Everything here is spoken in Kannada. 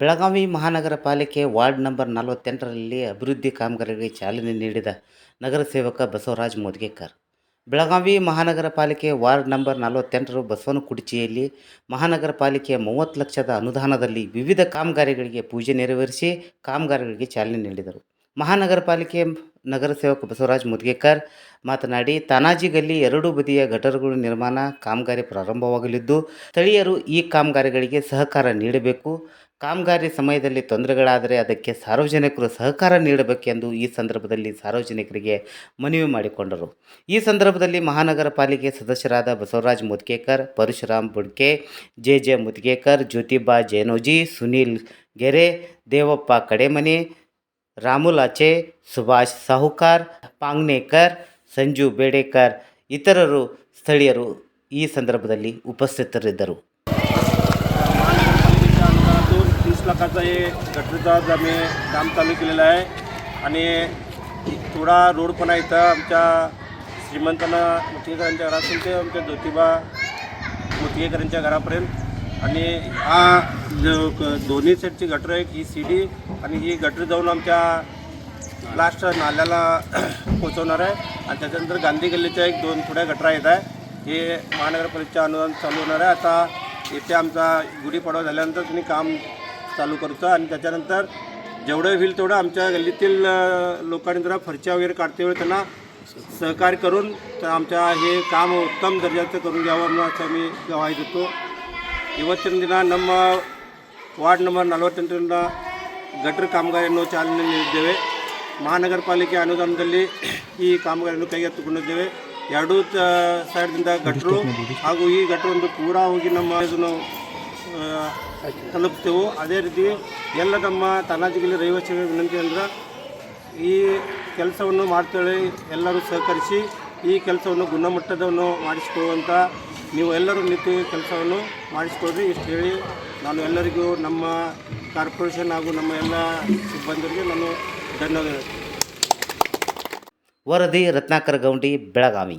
ಬೆಳಗಾವಿ ಮಹಾನಗರ ಪಾಲಿಕೆ ವಾರ್ಡ್ ನಂಬರ್ ನಲವತ್ತೆಂಟರಲ್ಲಿ ಅಭಿವೃದ್ಧಿ ಕಾಮಗಾರಿಗೆ ಚಾಲನೆ ನೀಡಿದ ನಗರ ಸೇವಕ ಬಸವರಾಜ್ ಮೋದ್ಗೇಕರ್. ಬೆಳಗಾವಿ ಮಹಾನಗರ ಪಾಲಿಕೆ ವಾರ್ಡ್ ನಂಬರ್ ನಲವತ್ತೆಂಟರು ಬಸವನಕುಡಿಚಿಯಲ್ಲಿ ಮಹಾನಗರ ಪಾಲಿಕೆಯ ಮೂವತ್ತು ಲಕ್ಷದ ಅನುದಾನದಲ್ಲಿ ವಿವಿಧ ಕಾಮಗಾರಿಗಳಿಗೆ ಪೂಜೆ ನೆರವೇರಿಸಿ ಕಾಮಗಾರಿಗಳಿಗೆ ಚಾಲನೆ ನೀಡಿದರು. ಮಹಾನಗರ ಪಾಲಿಕೆ ನಗರ ಸೇವಕ ಬಸವರಾಜ್ ಮುದ್ಗೇಕರ್ ಮಾತನಾಡಿ ತಾನಾಜಿ ಗಲ್ಲಿ ಎರಡೂ ಬದಿಯ ಘಟಕಗಳು ನಿರ್ಮಾಣ ಕಾಮಗಾರಿ ಪ್ರಾರಂಭವಾಗಲಿದ್ದು, ಸ್ಥಳೀಯರು ಈ ಕಾಮಗಾರಿಗಳಿಗೆ ಸಹಕಾರ ನೀಡಬೇಕು. ಕಾಮಗಾರಿ ಸಮಯದಲ್ಲಿ ತೊಂದರೆಗಳಾದರೆ ಅದಕ್ಕೆ ಸಾರ್ವಜನಿಕರು ಸಹಕಾರ ನೀಡಬೇಕೆಂದು ಈ ಸಂದರ್ಭದಲ್ಲಿ ಸಾರ್ವಜನಿಕರಿಗೆ ಮನವಿ ಮಾಡಿಕೊಂಡರು. ಈ ಸಂದರ್ಭದಲ್ಲಿ ಮಹಾನಗರ ಪಾಲಿಕೆ ಸದಸ್ಯರಾದ ಬಸವರಾಜ್ ಮುದ್ಗೇಕರ್ ಪರಶುರಾಮ್ ಬುಡ್ಕೆ, ಜೆ ಜೆ ಮುದ್ಗೇಕರ್, ಜ್ಯೋತಿಬಾ ಜೇನೋಜಿ, ಸುನೀಲ್ ಗೆರೆ, ದೇವಪ್ಪ ಕಡೆಮನೆ ರಾಮುಲಾಚೆ ಸುಭಾಷ್ ಸಾಹುಕಾರ್ ಪಾಂಗ್ನೇಕರ್ ಸಂಜು ಬೇಡೇಕರ್ ಇತರರು ಸ್ಥಳೀಯರು ಈ ಸಂದರ್ಭದಲ್ಲಿ ಉಪಸ್ಥಿತರಿದ್ದರು महानगरपालिकेच्या अनुदानातून तीस लाखाचं हे गटरीचं आम्ही काम चालू केलेलं आहे आणि थोडा रोड पण आहे इथं आमच्या श्रीमंतांना मुतगेकरांच्या घरातून ते आमच्या ज्योतिबा मुतगेकरांच्या घरापर्यंत आणि हा क- दोन्ही साईडची गटर आहे ही सी डी आणि ही गटर जाऊन आमच्या लास्ट नाल्याला पोचवणार आहे. आणि त्याच्यानंतर गांधी गल्लीच्या एक दोन थोड्या गटरा येत आहे हे महानगरपालिकेच्या अनुदान चालू होणार आहे. आता येथे आमचा गुढीपाडवा झाल्यानंतर तुम्ही काम चालू करतो. आणि त्याच्यानंतर जेवढं होईल तेवढं आमच्या गल्लीतील लोकांनी जरा फरच्या वगैरे काढते वेळी त्यांना सहकार्य करून तर आमच्या हे काम उत्तम दर्जाचं करून घ्यावं म्हणून असं आम्ही गवाही देतो. ಇವತ್ತಿನ ದಿನ ನಮ್ಮ ವಾರ್ಡ್ ನಂಬರ್ ನಲವತ್ತೆಂಟರಿಂದ ಗಟ್ರ ಕಾಮಗಾರಿಯನ್ನು ಚಾಲನೆ ನೀಡಿದ್ದೇವೆ ಮಹಾನಗರ ಪಾಲಿಕೆ ಅನುದಾನದಲ್ಲಿ ಈ ಕಾಮಗಾರಿಯನ್ನು ಕೈಗೆತ್ತಿಕೊಂಡಿದ್ದೇವೆ. ಎರಡೂ ಸೈಡ್ದಿಂದ ಗಟ್ರು ಹಾಗೂ ಈ ಗಟ್ರು ಒಂದು ಪೂರ ಹೋಗಿ ನಮ್ಮ ಇದನ್ನು ತಲುಪ್ತೇವೆ. ಅದೇ ರೀತಿ ಎಲ್ಲ ನಮ್ಮ ತಾನಾಜಿಗಿಲ್ಲಿ ಸೇವೆ ವಿನಂತಿ ಅಂದ್ರೆ ಈ ಕೆಲಸವನ್ನು ಮಾಡ್ತೇವೆ. ಎಲ್ಲರೂ ಸಹಕರಿಸಿ ಈ ಕೆಲಸವನ್ನು ಗುಣಮಟ್ಟದವನ್ನು ಮಾಡಿಸಿಕೊಳ್ಳುವಂಥ ನೀವು ಎಲ್ಲರೂ ನಿಂತು ಈ ಕೆಲಸವನ್ನು ಮಾಡಿಸ್ಕೊಡ್ರಿ ಇಷ್ಟು ಹೇಳಿ. ನಾನು ಎಲ್ಲರಿಗೂ ನಮ್ಮ ಕಾರ್ಪೊರೇಷನ್ ಹಾಗೂ ನಮ್ಮ ಎಲ್ಲ ಸಿಬ್ಬಂದಿಗೆ ನಾನು ಧನ್ಯವಾದ ವರದಿ ರತ್ನಾಕರ ಗೌಂಡಿ, ಬೆಳಗಾವಿ.